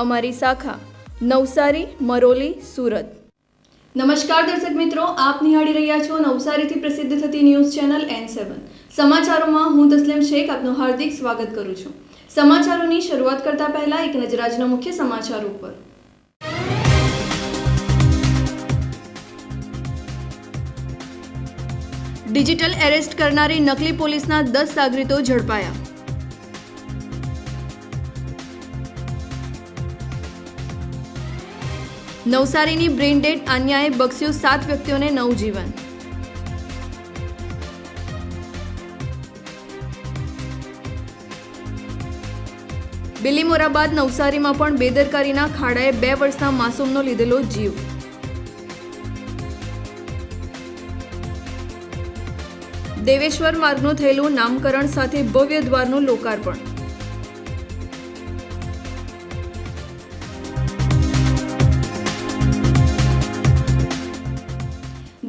અમારી શાખા, નવસારી, મરોલી, સુરત. નમસ્કાર દર્શક મિત્રો, આપ નિહાળી રહ્યા છો નવસારીથી પ્રસિદ્ધ થતી ન્યૂઝ ચેનલ એન સેવન સમાચારોમાં હું તસ્લીમ શેખ આપનું હાર્દિક સ્વાગત કરું છું. સમાચારોની શરૂઆત કરતા પહેલા એક નજર આજના મુખ્ય સમાચાર ઉપર. ડિજિટલ એરેસ્ટ કરનારી નકલી પોલીસના દસ સાગરીતો ઝડપાયા. નવસારીની બ્રેઇન ડેડ આન્યાએ બક્સ્યું સાત વ્યક્તિઓને નવજીવન બિલીમોરા બાદ નવસારીમાં પણ બેદરકારીના ખાડાએ બે વર્ષના માસૂમનો લીધેલો જીવ. દેવેશ્વર માર્ગનું થયેલું નામકરણ સાથે ભવ્ય દ્વારનું લોકાર્પણ.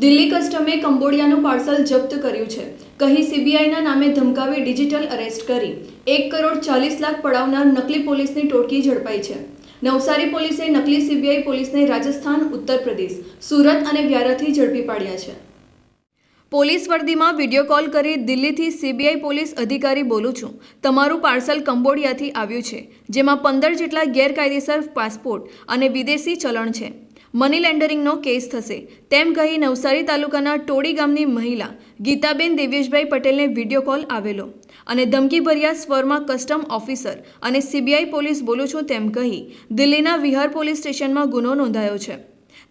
દિલ્હી કસ્ટમે કંબોડિયાનું પાર્સલ જપ્ત કર્યું છે. કહી સીબીઆઈના નામે ધમકાવી ડિજિટલ અરેસ્ટ કરી. એક કરોડ ચાલીસ લાખ પડાવનાર નકલી પોલીસની ટોળકી ઝડપાઈ છે. નવસારી પોલીસે નકલી સીબીઆઈ પોલીસને રાજસ્થાન, ઉત્તર પ્રદેશ, સુરત અને વ્યારાથી ઝડપી પાડ્યા છે. પોલીસ વર્દીમાં વીડિયો કોલ કરી દિલ્હીથી સીબીઆઈ પોલીસ અધિકારી બોલું છું. તમારું પાર્સલ કંબોડિયાથી આવ્યું છે, જેમાં પંદર જેટલા ગેરકાયદેસર પાસપોર્ટ અને વિદેશી ચલણ છે. મની લેન્ડરિંગનો કેસ થશે. તેમ કહી નવસારી તાલુકાના ટોડી ગામની મહિલા ગીતાબેન દેવેશભાઈ પટેલને વીડિયો કોલ આવેલો અને ધમકીભર્યા સ્વરમાં કસ્ટમ ઓફિસર અને સીબીઆઈ પોલીસ બોલું છું તેમ કહી દિલ્હીના વિહાર પોલીસ સ્ટેશનમાં ગુનો નોંધાયો છે.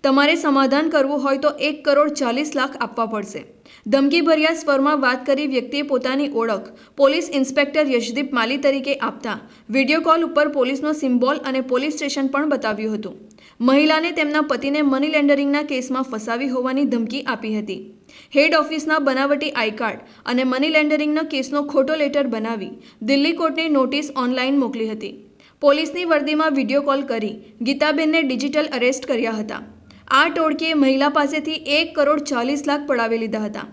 તમારે સમાધાન કરવું હોય તો એક કરોડ ચાલીસ લાખ આપવા પડશે. ધમકીભર્યા સ્વરમાં વાત કરી વ્યક્તિએ પોતાની ઓળખ પોલીસ ઇન્સ્પેક્ટર યશદીપ માલી તરીકે આપતા વીડિયો કોલ ઉપર પોલીસનો સિમ્બોલ અને પોલીસ સ્ટેશન પણ બતાવ્યું હતું. મહિલાને તેમના પતિને મની લેન્ડરિંગના કેસમાં ફસાવી હોવાની ધમકી આપી હતી. હેડ ઓફિસના બનાવટી આઈ કાર્ડ અને મની લેન્ડરિંગના કેસનો ખોટો લેટર બનાવી દિલ્હી કોર્ટની નોટિસ ઓનલાઈન મોકલી હતી. પોલીસની વર્દીમાં વીડિયો કોલ કરી ગીતાબેનને ડિજિટલ અરેસ્ટ કર્યા હતા. આ ટોળકીએ મહિલા પાસેથી એક કરોડ ચાલીસ લાખ પડાવી લીધા હતા.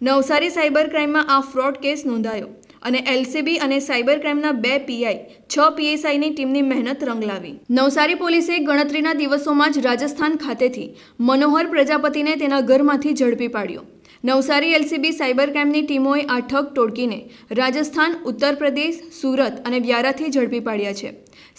નવસારી સાયબર ક્રાઇમમાં આ ફ્રોડ કેસ નોંધાયો અને એલસીબી અને સાયબર ક્રાઇમના બે પીઆઈ, છ પીએસઆઈની ટીમની મહેનત રંગ લાવી. નવસારી પોલીસે ગણતરીના દિવસોમાં જ રાજસ્થાન ખાતેથી મનોહર પ્રજાપતિને તેના ઘરમાંથી ઝડપી પાડ્યો. નવસારી એલસીબી સાયબર ક્રાઇમની ટીમોએ આ ઠગ ટોળકીને રાજસ્થાન, ઉત્તર પ્રદેશ, સુરત અને વ્યારાથી ઝડપી પાડ્યા છે.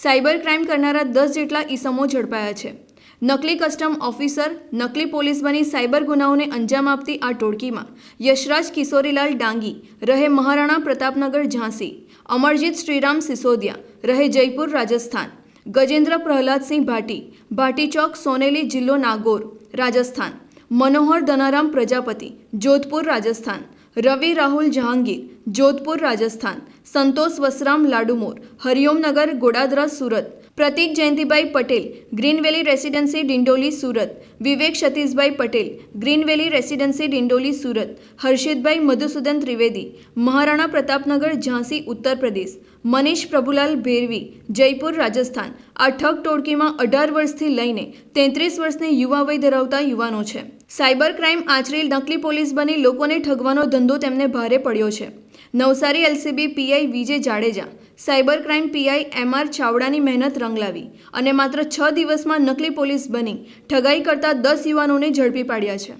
સાયબર ક્રાઇમ કરનારા દસ જેટલા ઈસમો ઝડપાયા છે. નકલી કસ્ટમ ઓફિસર, નકલી પોલીસ બની સાયબર ગુનાઓને અંજામ આપતી આ ટોળકીમાં યશરાજ કિશોરીલાલ ડાંગી, રહે મહારાણા પ્રતાપનગર ઝાંસી, અમરજીત શ્રીરામ સિસોદિયા, રહે જયપુર રાજસ્થાન, ગજેન્દ્ર પ્રહલાદસિંહ ભાટી ભાટી ચોક, સોનેલી જિલ્લો Nagaur, Rajasthan, Manohar Dhanaram Prajapati, Jodhpur Rajasthan, Ravi Rahul Jahangir, Jodhpur Rajasthan, Santosh Vasram Ladumor, Hariomnagar, Godadara Surat Pratik Jayantibhai Patel green valley residency, Dindoli, Surat. Vivek Satishbhai Patel green valley residency, Dindoli, Surat. Harshitbhai Madhusudan Trivedi, Maharana Pratapnagar, Jhansi, Uttar Pradesh. Manish Prabhulal ભેરવી, Jaipur, Rajasthan. આ ઠગ ટોળકીમાં અઢાર વર્ષથી લઈને તેત્રીસ વર્ષની યુવા વય ધરાવતા યુવાનો છે. સાયબર ક્રાઇમ આચરી નકલી પોલીસ બની લોકોને ઠગવાનો ધંધો તેમને ભારે પડ્યો છે. Navsari LCB PI Vijay Jadeja cyber crime PI M ચાવડાની મહેનત રંગ લાવી અને માત્ર છ દિવસમાં નકલી પોલીસ બની ઠગાઈ કરતા દસ યુવાનોને ઝડપી પાડ્યા છે.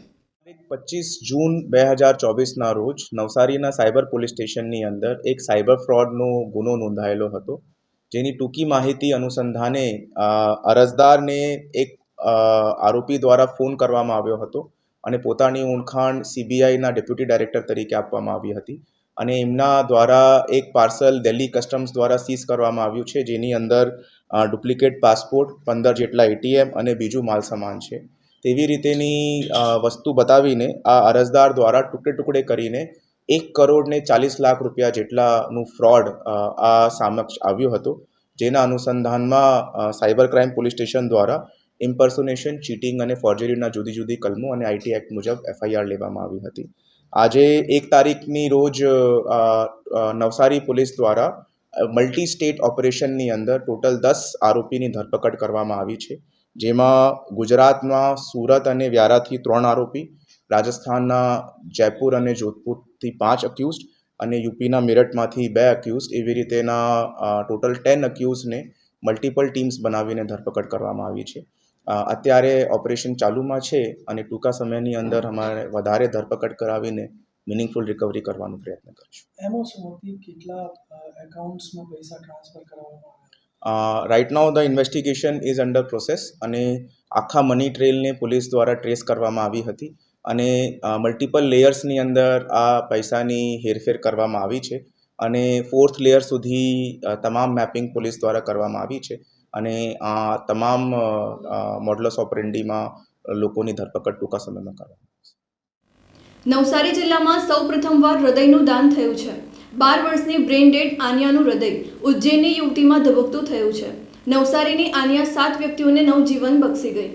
પચીસ જૂન બે હજાર ચોવીસના રોજ નવસારીના સાયબર પોલીસ સ્ટેશનની અંદર એક સાયબર ફ્રોડનો ગુનો નોંધાયેલો હતો, જેની ટૂંકી માહિતી અનુસંધાને અરજદારને એક આરોપી દ્વારા ફોન કરવામાં આવ્યો હતો અને પોતાની ઓળખાણ સીબીઆઈના ડેપ્યુટી ડાયરેક્ટર તરીકે આપવામાં આવી હતી. અને એમના દ્વારા એક પાર્સલ દિલ્હી કસ્ટમ્સ દ્વારા સીઝ કરવામાં આવ્યું છે, જેની અંદર ડુપ્લિકેટ પાસપોર્ટ, પંદર જેટલા એટીએમ અને બીજું માલ સામાન છે. તેવી રીતેની વસ્તુ બતાવીને આ અરજદાર દ્વારા ટુકડે ટુકડે કરીને એક કરોડને ચાલીસ લાખ રૂપિયા જેટલાનું ફ્રોડ આ સમક્ષ આવ્યો હતો, જેના અનુસંધાનમાં સાયબર ક્રાઇમ પોલીસ સ્ટેશન દ્વારા ઇમ્પર્સોનેશન, ચીટિંગ અને ફોર્જરીના જુદી જુદી કલમો અને આઈટી એક્ટ મુજબ એફઆઈઆર લેવામાં આવી હતી. આજે એક તારીખની રોજ નવસારી પોલીસ દ્વારા મલ્ટી સ્ટેટ ઓપરેશનની અંદર ટોટલ દસ આરોપીની ધરપકડ કરવામાં આવી છે. જેમાં ગુજરાતમાં સુરત અને વ્યારાથી ત્રણ આરોપી, રાજસ્થાનના જયપુર અને જોધપુરથી પાંચ અક્યુઝડ અને યુપીના મેરઠમાંથી બે અક્યુઝડ એવી રીતેના ટોટલ ટેન અક્યુઝને મલ્ટિપલ ટીમ્સ બનાવીને ધરપકડ કરવામાં આવી છે. અત્યારે ઓપરેશન ચાલુમાં છે અને ટૂંકા સમયની અંદર અમારે વધારે ધરપકડ કરાવીને મિનિંગફુલ રિકવરી કરવાનો પ્રયત્ન કરીશું. એમાં શું કેટલા એકાઉન્ટ્સમાં પૈસા ટ્રાન્સફર કરવામાં right now the investigation is under process અને આખા મની ટ્રેલને પોલીસ દ્વારા ટ્રેસ કરવામાં આવી હતી અને મલ્ટિપલ લેયર્સની અંદર આ પૈસાની હેરફેર કરવામાં આવી છે અને ફોર્થ લેયર સુધી તમામ મેપિંગ પોલીસ દ્વારા કરવામાં આવી છે. અને આ તમામ મોડલસ ઓપરેન્ડીમાં લોકોની ધરપકડ ટૂંકા સમયમાં કરવામાં નવસારી જિલ્લામાં સૌ પ્રથમવાર હૃદયનું દાન થયું છે. બાર વર્ષની બ્રેન ડેડ આનિયાનું હૃદય ઉજ્જૈનની યુવતીમાં ધબકતું થયું છે. નવસારીની આનિયા સાત વ્યક્તિઓને નવજીવન બક્ષી ગઈ.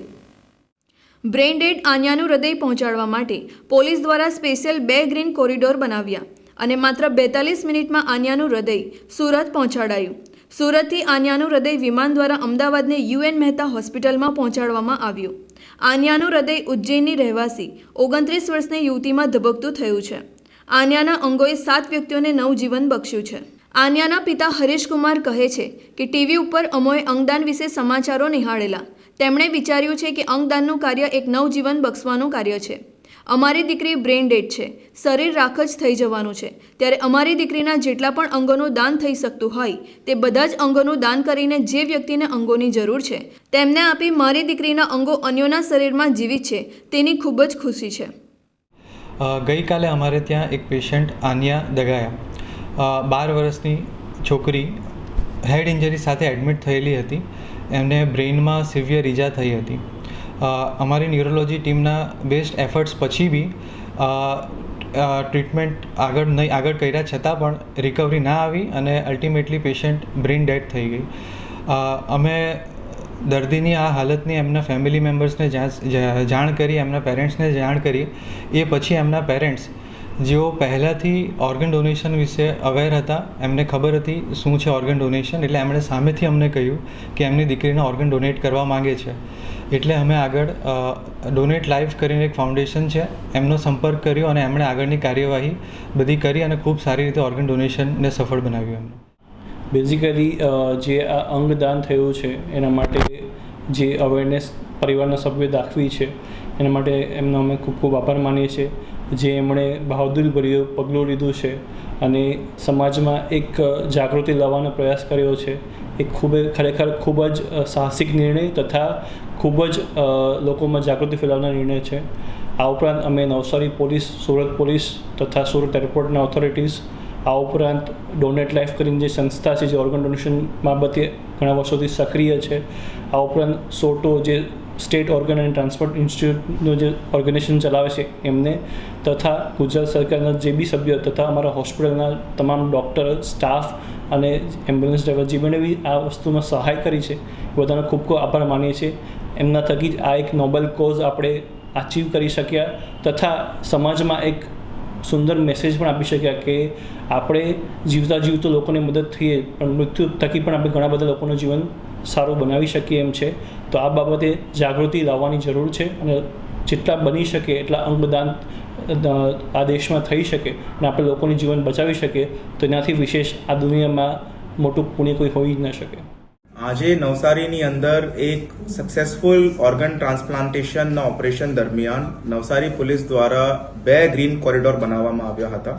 બ્રેન ડેડ આન્યાનું હૃદય પહોંચાડવા માટે પોલીસ દ્વારા સ્પેશિયલ બે ગ્રીન કોરિડોર બનાવ્યા અને માત્ર બેતાલીસ મિનિટમાં આન્યાનું હૃદય સુરત પહોંચાડાયું. સુરતથી આન્યાનું હૃદય વિમાન દ્વારા અમદાવાદને યુએન મહેતા હોસ્પિટલમાં પહોંચાડવામાં આવ્યું. આન્યાનું હૃદય ઉજ્જૈનની રહેવાસી, ઓગણત્રીસ વર્ષની યુવતીમાં ધબકતું થયું છે. આન્યાના અંગોએ સાત વ્યક્તિઓને નવજીવન બક્ષ્યું છે. આન્યાના પિતા હરેશકુમાર કહે છે કે, ટીવી ઉપર અમોએ અંગદાન વિશે સમાચારો નિહાળેલા. તેમણે વિચાર્યું છે કે અંગદાનનું કાર્ય એક નવજીવન બક્ષવાનું કાર્ય છે. અમારી દીકરી બ્રેઇન ડેડ છે. શરીર રાખ જ થઈ જવાનું છે. ત્યારે અમારી દીકરીના જેટલા પણ અંગોનું દાન થઈ શકતું હોય, તે બધા જ અંગોનું દાન કરીને જે વ્યક્તિને અંગોની જરૂર છે, તેમને આપી મારી દીકરીના અંગો અન્યોના શરીરમાં જીવિત છે, તેની ખૂબ જ ખુશી છે. ગઈકાલે અમારે ત્યાં એક પેશન્ટ આન્યા દગાયા. બાર વર્ષની છોકરી હેડ ઇન્જરી સાથે એડમિટ થયેલી હતી. એમને બ્રેઇનમાં સિવિયર ઈજા થઈ હતી. અમારી ન્યુરોલોજી ટીમના બેસ્ટ એફર્ટ્સ પછી બી ટ્રીટમેન્ટ આગળ નહીં, આગળ કર્યા છતાં પણ રિકવરી ના આવી અને અલ્ટિમેટલી પેશન્ટ બ્રેઇન ડેડ થઈ ગઈ. અમે દર્દીની આ હાલતની એમના ફેમિલી મેમ્બર્સને જાણ કરી, એમના પેરેન્ટ્સને જાણ કરી, એ પછી એમના પેરેન્ટ્સ જેઓ પહેલાંથી ઓર્ગન ડોનેશન વિશે અવેર હતા, એમને ખબર હતી શું છે ઓર્ગન ડોનેશન, એટલે એમણે સામેથી અમને કહ્યું કે એમની દીકરીને ઓર્ગન ડોનેટ કરવા માંગે છે. એટલે અમે આગળ ડોનેટ લાઈફ કરીને એક ફાઉન્ડેશન છે, એમનો સંપર્ક કર્યો અને એમણે આગળની કાર્યવાહી બધી કરી અને ખૂબ સારી રીતે ઓર્ગન ડોનેશનને સફળ બનાવ્યું એમનું. બેઝિકલી જે આ અંગદાન થયું છે, એના માટે જે અવેરનેસ પરિવારના સભ્યોએ દાખવી છે, એના માટે એમનો અમે ખૂબ ખૂબ આભાર માનીએ છીએ. જે એમણે બહાદુરીભર્યું પગલું લીધું છે અને સમાજમાં એક જાગૃતિ લાવવાનો પ્રયાસ કર્યો છે એ ખૂબ ખરેખર ખૂબ જ સાહસિક નિર્ણય તથા ખૂબ જ લોકોમાં જાગૃતિ ફેલાવનાર નિર્ણય છે. આ ઉપરાંત અમે નવસારી પોલીસ, સુરત પોલીસ તથા સુરત એરપોર્ટના ઓથોરિટીઝ આ ઉપરાંત ડોનેટ લાઈફ કરીને જે સંસ્થા છે, જે ઓર્ગન ડોનેશન બાબતે ઘણા વર્ષોથી સક્રિય છે. આ ઉપરાંત સોટો જે સ્ટેટ ઓર્ગન એન્ડ ટ્રાન્સપોર્ટ ઇન્સ્ટિટ્યૂટનું જે ઓર્ગેનાઇઝેશન ચલાવે છે, એમને તથા ગુજરાત સરકારના જે બી સભ્યો તથા અમારા હોસ્પિટલના તમામ ડૉક્ટર, સ્ટાફ અને એમ્બ્યુલન્સ ડ્રાઈવર જેમણે બી આ વસ્તુમાં સહાય કરી છે બધાનો ખૂબ ખૂબ આભાર માનીએ છીએ. એમના થકી જ આ એક નોબેલ કોઝ આપણે અચીવ કરી શક્યા તથા સમાજમાં એક સુંદર મેસેજ પણ આપી શક્યા કે આપણે જીવતા જીવતો લોકોને મદદ થઈએ, પણ મૃત્યુ થકી પણ આપણે ઘણા બધા લોકોનું જીવન સારું બનાવી શકીએ એમ છે. તો આ બાબતે જાગૃતિ લાવવાની જરૂર છે અને જેટલા બની શકે એટલા અંગદાન આ દેશમાં થઈ શકે અને આપણે લોકોની જીવન બચાવી શકીએ, તો એનાથી વિશેષ આ દુનિયામાં મોટું પુણ્ય કોઈ હોઈ જ ન શકે. આજે નવસારીની અંદર એક સક્સેસફુલ ઓર્ગન ટ્રાન્સપ્લાન્ટેશનના ઓપરેશન દરમિયાન નવસારી પોલીસ દ્વારા બે ગ્રીન કોરિડોર બનાવવામાં આવ્યા હતા,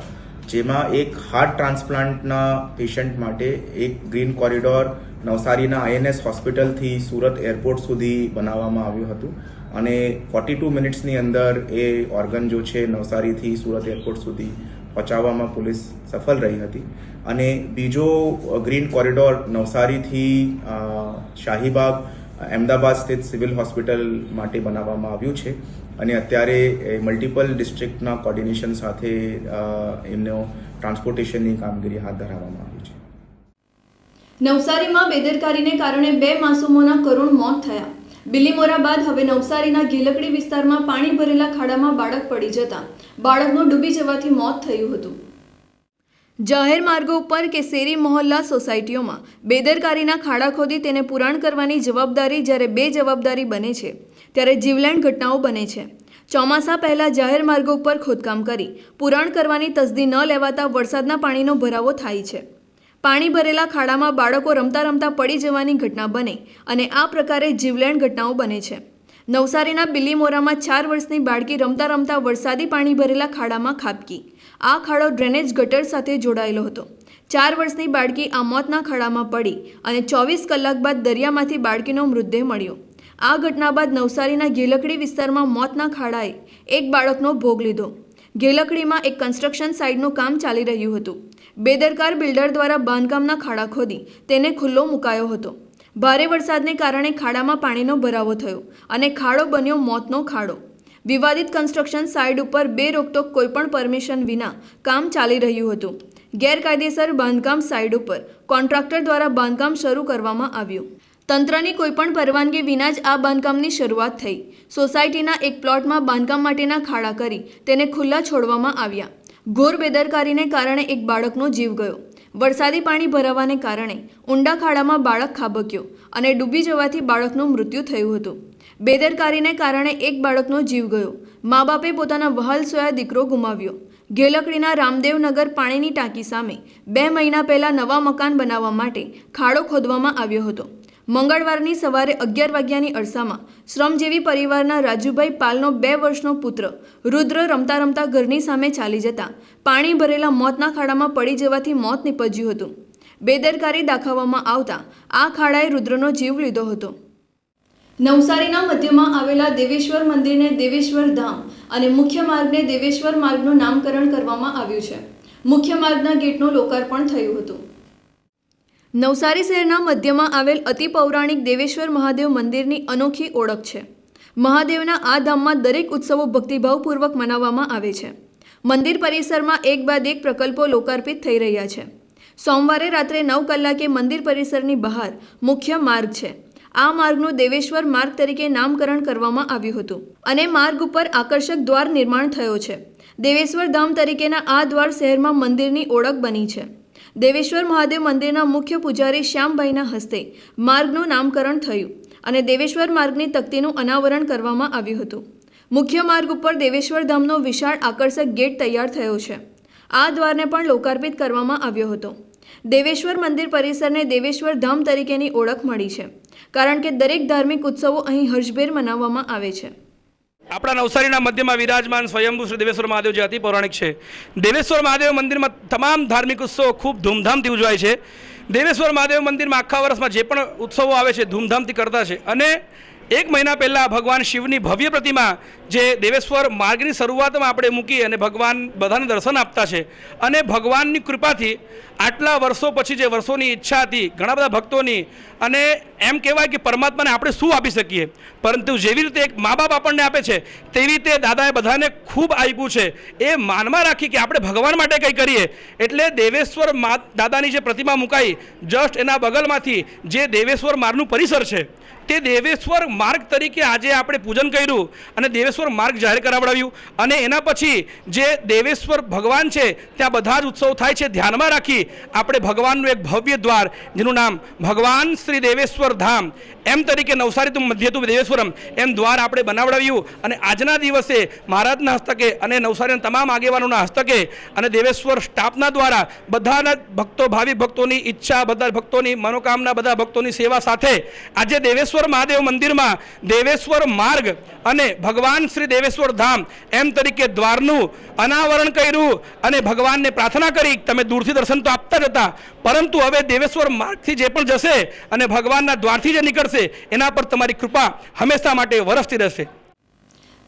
જેમાં એક હાર્ટ ટ્રાન્સપ્લાન્ટના પેશન્ટ માટે એક ગ્રીન કોરિડોર નવસારીના આઈએનએસ હોસ્પિટલથી સુરત એરપોર્ટ સુધી બનાવવામાં આવ્યું હતું. અને ફોર્ટી ટુ મિનિટ્સની અંદર એ ઓર્ગન જો છે નવસારીથી સુરત એરપોર્ટ સુધી પહોંચાડવામાં પોલીસ સફળ રહી હતી. અને બીજો ગ્રીન કોરિડોર નવસારીથી શાહીબાગ, અમદાવાદ સ્થિત સિવિલ હોસ્પિટલ માટે બનાવવામાં આવ્યું છે. અને અત્યારે મલ્ટિપલ ડિસ્ટ્રિક્ટના કોર્ડિનેશન સાથે એમનો ટ્રાન્સપોર્ટેશનની કામગીરી હાથ ધરવામાં આવી છે. નવસારીમાં બેદરકારીને કારણે બે માસૂમોના કરુણ મોત થયા. બિલીમોરા બાદ હવે નવસારીના ગીલકડી વિસ્તારમાં પાણી ભરેલા ખાડામાં બાળક પડી જતા બાળકનું ડૂબી જવાથી મોત થયું હતું. જાહેર માર્ગો ઉપર કે શેરી મહોલ્લા સોસાયટીઓમાં બેદરકારીના ખાડા ખોદી તેને પુરાણ કરવાની જવાબદારી જ્યારે બે જવાબદારી બને છે, ત્યારે જીવલેણ ઘટનાઓ બને છે. ચોમાસા પહેલાં જાહેર માર્ગો ઉપર ખોદકામ કરી પુરાણ કરવાની તસદી ન લેવાતા વરસાદના પાણીનો ભરાવો થાય છે. પાણી ભરેલા ખાડામાં બાળકો રમતા રમતા પડી જવાની ઘટના બને અને આ પ્રકારે જીવલેણ ઘટનાઓ બને છે. નવસારીના બિલીમોરામાં ચાર વર્ષની બાળકી રમતા રમતા વરસાદી પાણી ભરેલા ખાડામાં ખાબકી. આ ખાડો ડ્રેનેજ ગટર સાથે જોડાયેલો હતો. ચાર વર્ષની બાળકી આ મોતના ખાડામાં પડી અને ચોવીસ કલાક બાદ દરિયામાંથી બાળકીનો મૃતદેહ મળ્યો. આ ઘટના બાદ નવસારીના ગેલકડી વિસ્તારમાં મોતના ખાડાએ એક બાળકનો ભોગ લીધો. ગેલકડીમાં એક કન્સ્ટ્રક્શન સાઇટનું કામ ચાલી રહ્યું હતું. બેદરકાર બિલ્ડર દ્વારા બાંધકામના ખાડા ખોદી તેને ખુલ્લો મુકાયો હતો. ભારે વરસાદને કારણે ખાડામાં પાણીનો ભરાવો થયો અને ખાડો બન્યો મોતનો ખાડો. વિવાદિત કન્સ્ટ્રક્શન સાઇટ ઉપર બે રોકટોક કોઈપણ પરમિશન વિના કામ ચાલી રહ્યું હતું. ગેરકાયદેસર બાંધકામ સાઇટ ઉપર કોન્ટ્રાક્ટર દ્વારા બાંધકામ શરૂ કરવામાં આવ્યું. તંત્રની કોઈપણ પરવાનગી વિના જ આ બાંધકામની શરૂઆત થઈ. સોસાયટીના એક પ્લોટમાં બાંધકામ માટેના ખાડા કરી તેને ખુલ્લા છોડવામાં આવ્યા. ઘોર બેદરકારીને કારણે એક બાળકનો જીવ ગયો. વરસાદી પાણી ભરાવાને કારણે ઊંડા ખાડામાં બાળક ખાબક્યો અને ડૂબી જવાથી બાળકનું મૃત્યુ થયું હતું. બેદરકારીને કારણે એક બાળકનો જીવ ગયો. મા બાપે પોતાના વહાલ સોયા દીકરો ગુમાવ્યો. ગેલકડીના રામદેવનગર પાણીની ટાંકી સામે બે મહિના પહેલા નવા મકાન બનાવવા માટે ખાડો ખોદવામાં આવ્યો હતો. મંગળવારની સવારે અગિયાર વાગ્યાની અરસામાં શ્રમજીવી પરિવારના રાજુભાઈ પાલનો બે વર્ષનો પુત્ર રુદ્ર રમતા રમતા ઘરની સામે ચાલી જતા પાણી ભરેલા મોતના ખાડામાં પડી જવાથી મોત નીપજ્યું હતું. બેદરકારી દાખવવામાં આવતા આ ખાડાએ રુદ્રનો જીવ લીધો હતો. નવસારીના મધ્યમાં આવેલા દેવેશ્વર મંદિરને દેવેશ્વર ધામ અને મુખ્ય માર્ગને દેવેશ્વર માર્ગનું નામકરણ કરવામાં આવ્યું છે. મુખ્ય માર્ગના ગેટનું લોકાર્પણ થયું હતું. નવસારી શહેરના મધ્યમાં આવેલ અતિ પૌરાણિક દેવેશ્વર મહાદેવ મંદિરની અનોખી ઓળખ છે. મહાદેવના આ ધામમાં દરેક ઉત્સવો ભક્તિભાવપૂર્વક મનાવવામાં આવે છે. મંદિર પરિસરમાં એક બાદ એક પ્રકલ્પો લોકાર્પિત થઈ રહ્યા છે. સોમવારે રાત્રે નવ કલાકે મંદિર પરિસરની બહાર મુખ્ય માર્ગ છે. આ માર્ગનું દેવેશ્વર માર્ગ તરીકે નામકરણ કરવામાં આવ્યું હતું અને માર્ગ ઉપર આકર્ષક દ્વાર નિર્માણ થયો છે. દેવેશ્વર ધામ તરીકેના આ દ્વાર શહેરમાં મંદિરની ઓળખ બની છે. દેવેશ્વર મહાદેવ મંદિરના મુખ્ય પૂજારી શ્યામભાઈના હસ્તે માર્ગનું નામકરણ થયું અને દેવેશ્વર માર્ગની તકતીનું અનાવરણ કરવામાં આવ્યું હતું. મુખ્ય માર્ગ ઉપર દેવેશ્વર ધામનો વિશાળ આકર્ષક ગેટ તૈયાર થયો છે. આ દ્વારને પણ લોકાર્પિત કરવામાં આવ્યો હતો. દેવેશ્વર મંદિર પરિસરને દેવેશ્વર ધામ તરીકેની ઓળખ મળી છે, કારણ કે દરેક ધાર્મિક ઉત્સવો અહીં હર્ષભેર મનાવવામાં આવે છે. આપણા નવસારીના મધ્યમાં વિરાજમાન સ્વયંભૂ શ્રી દેવેશ્વર મહાદેવ જે અતિ પૌરાણિક છે. દેવેશ્વર મહાદેવ મંદિરમાં તમામ ધાર્મિક ઉત્સવો ખૂબ ધૂમધામથી ઉજવાય છે. દેવેશ્વર મહાદેવ મંદિરમાં આખા વર્ષમાં જે પણ ઉત્સવો આવે છે ધૂમધામથી કરતા છે. અને એક મહિના પહેલાં ભગવાન શિવની ભવ્ય પ્રતિમા જે દેવેશ્વર માર્ગની શરૂઆતમાં આપણે મૂકી અને ભગવાન બધાને દર્શન આપતા છે અને ભગવાનની કૃપાથી આટલા વર્ષો પછી જે વર્ષોની ઈચ્છા હતી, ઘણા બધા ભક્તોની અને એમ કહેવાય કે પરમાત્માને આપણે શું આપી શકીએ? પરંતુ જેવી રીતે એક મા બાપ આપણને આપે છે, તેવી રીતે દાદાએ બધાને ખૂબ આપ્યું છે. એ માનમાં રાખી કે આપણે ભગવાન માટે કંઈ કરીએ. એટલે દેવેશ્વર મા દાદાની જે પ્રતિમા મુકાઈ, જસ્ટ એના બગલમાંથી જે દેવેશ્વર માર્ગનું પરિસર છે તે દેવેશ્વર માર્ગ તરીકે આજે આપણે પૂજન કર્યું અને દેવેશ્વર માર્ગ જાહેર કરાવડાવ્યું. અને એના પછી જે દેવેશ્વર ભગવાન છે, ત્યાં બધા જ ઉત્સવ થાય છે. ધ્યાનમાં રાખી આપણે ભગવાનનું એક ભવ્ય દ્વાર, જેનું નામ ભગવાન શ્રી દેવેશ્વર ધામ, એમ તરીકે નવસારી તું મધ્યતું દેવેશ્વરમ, એમ દ્વાર આપણે બનાવડાવ્યું. અને આજના દિવસે મહારાજના હસ્તકે અને નવસારીના તમામ આગેવાનોના હસ્તકે અને દેવેશ્વર સ્ટાફના દ્વારા બધાના ભક્તો, ભાવિ ભક્તોની ઈચ્છા, બધા ભક્તોની મનોકામના, બધા ભક્તોની સેવા સાથે આજે દેવેશ્વર મહાદેવ મંદિરમાં મંદિરમાં દેવેશ્વર માર્ગ અને ભગવાન શ્રી દેવેશ્વર ધામ એમ તરીકે દ્વારનું અનાવરણ કર્યું અને ભગવાનને પ્રાર્થના કરી, તમે દૂરથી દર્શન તો આપતા જ હતા, પરંતુ હવે દેવેશ્વર માર્ગથી જે પણ જશે અને ભગવાનના દ્વારથી જે નીકળશે, એના પર તમારી કૃપા હંમેશા માટે વરસતી રહેશે.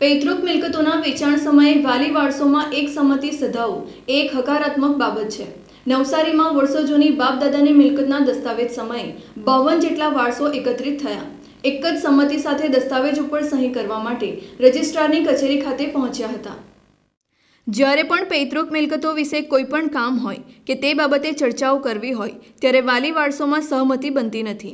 પૈતૃક મિલકતોના વેચાણ સમયે વાલી વારસોમાં એક સંમતિ સધાવું એક હકારાત્મક બાબત છે. નવસારીમાં વર્ષો જૂની બાપદાદાની મિલકતના દસ્તાવેજ સમયે બાવન જેટલા વારસો એકત્રિત થયા. એક જ સંમતિ સાથે દસ્તાવેજ ઉપર સહી કરવા માટે રજિસ્ટ્રારની કચેરી ખાતે પહોંચ્યા હતા. જ્યારે પણ પૈતૃક મિલકતો વિશે કોઈ પણ કામ હોય કે તે બાબતે ચર્ચાઓ કરવી હોય, ત્યારે વાલી વારસોમાં સહમતિ બનતી નથી.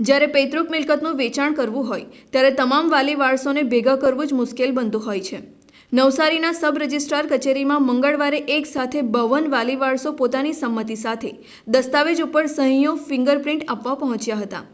જ્યારે પૈતૃક મિલકતનું વેચાણ કરવું હોય, ત્યારે તમામ વાલી વારસોને ભેગા કરવું જ મુશ્કેલ બનતું હોય છે. નવસારીના સબ રજિસ્ટ્રાર કચેરીમાં મંગળવારે એક સાથે બાવન વાલી વારસો પોતાની સંમતિ સાથે દસ્તાવેજ ઉપર સહીઓ ફિંગરપ્રિન્ટ આપવા પહોંચ્યા હતા.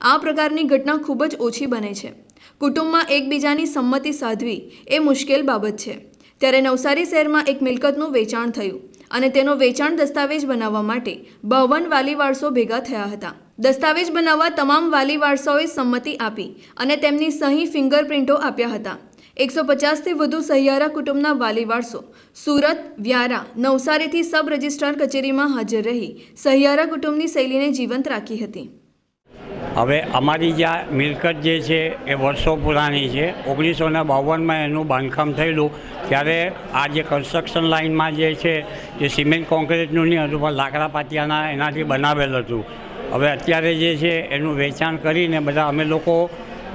આ પ્રકારની ઘટના ખૂબ જ ઓછી બને છે. કુટુંબમાં એકબીજાની સંમતિ સાધવી એ મુશ્કેલ બાબત છે. ત્યારે નવસારી શહેરમાં એક મિલકતનું વેચાણ થયું અને તેનો વેચાણ દસ્તાવેજ બનાવવા માટે બાવન વાલી વારસો ભેગા થયા હતા. દસ્તાવેજ બનાવવા તમામ વાલી વારસાઓએ સંમતિ આપી અને તેમની સહી ફિંગરપ્રિન્ટો આપ્યા હતા. એકસો પચાસથી વધુ સહિયારા કુટુંબના વાલી વારસો સુરત, વ્યારા, નવસારીથી સબ રજિસ્ટ્રાર કચેરીમાં હાજર રહી સહિયારા કુટુંબની શૈલીને જીવંત રાખી હતી. હવે અમારી જે આ મિલકત જે છે એ વર્ષો પુરાણી છે. ઓગણીસો ને બાવનમાં એનું બાંધકામ થયેલું. ત્યારે આ જે કન્સ્ટ્રક્શન લાઇનમાં જે છે એ સિમેન્ટ કોન્ક્રીટનું નહીં હતું, પણ લાકડા પાટિયાના એનાથી બનાવેલ હતું. હવે અત્યારે જે છે એનું વેચાણ કરીને બધા અમે લોકો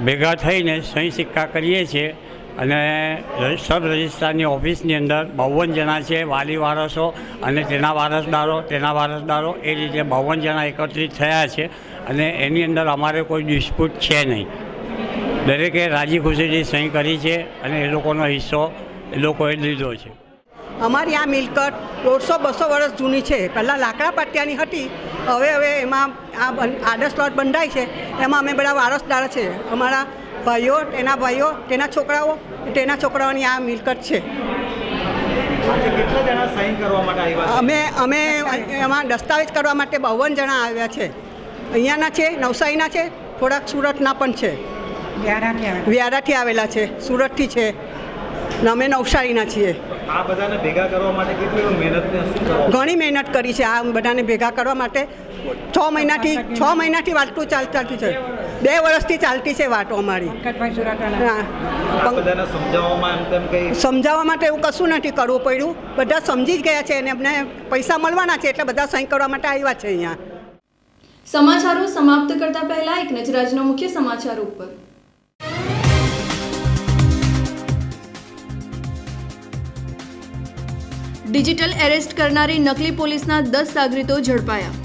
ભેગા થઈને સહી સિક્કા કરીએ છીએ. અને સબ રજિસ્ટ્રારની ઓફિસની અંદર બાવન જણા છે, વાલી વારસો અને તેના વારસદારો તેના વારસદારો એ રીતે બાવન જણા એકત્રિત થયા છે. અને એની અંદર અમારે કોઈ ડિસ્પ્યુટ છે નહીં. દરેકે રાજી ખુશીથી સહી કરી છે અને એ લોકોનો હિસ્સો એ લોકોએ લીધો છે. અમારી આ મિલકત દોઢસો બસો વર્ષ જૂની છે. પહેલાં લાકડા પાટિયાની હતી. હવે હવે એમાં આ બન- આદર્શ લોટ બંધાય છે. એમાં અમે બધા વારસદાર છે. અમારા ભાઈઓ તેના ભાઈઓ તેના છોકરાઓ તેના છોકરાઓની આ મિલકત છે. કેટલા જણા સાઈન કરવા માટે અમે અમે એમાં દસ્તાવેજ કરવા માટે બાવન જણા આવ્યા છે. અહીંયાના છે નવસારીના છે થોડાક સુરતના પણ છે. વ્યારાથી આવેલા. છે સુરતથી છે. ને અમે નવસારીના છીએ. આ બધાને ભેગા કરવા માટે કેટલી મહેનત ને શું કરો ઘણી મહેનત કરી છે આ બધાને ભેગા કરવા માટે. છ મહિનાથી છ મહિનાથી વાતો ચાલ ચાલતી છે. બે વર્ષથી ચાલતી છે વાતો અમારી. હા. આ બધાને સમજાવવામાં એમ તેમ કઈ? સમજાવવા માટે એવું કશું નથી કરવું પડ્યું. બધા સમજી જ ગયા છે અને એમને પૈસા મળવાના છે એટલે બધા સહી કરવા માટે આવ્યા છે અહીંયા. સમાચારો સમાપ્ત કરતા પહેલા એક નજર આજના મુખ્ય સમાચાર ઉપર. ડિજિટલ એરેસ્ટ કરનારી નકલી પોલીસના દસ સાગરીતો ઝડપાયા.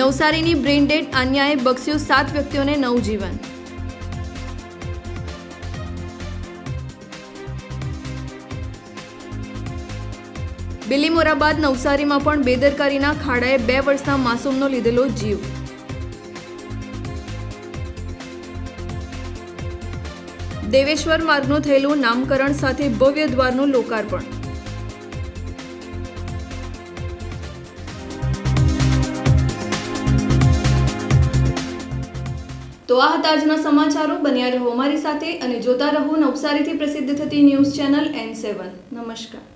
નવસારીની બ્રેઇન ડેડ આન્યાએ બક્સ્યું સાત વ્યક્તિઓને નવજીવન બિલીમોરા મોરાબાદ નવસારીમાં પણ બેદરકારીના ખાડાએ બે વર્ષના માસૂમનો લીધેલો જીવ. દેવેશ્વર માર્ગનું થયેલું નામકરણ સાથે ભવ્ય દ્વારનું લોકાર્પણ. તો આ હતા આજના સમાચારો. બન્યા રહો અમારી સાથે અને જોતા રહો નવસારીથી પ્રસિદ્ધ થતી ન્યૂઝ ચેનલ એન સેવન. નમસ્કાર.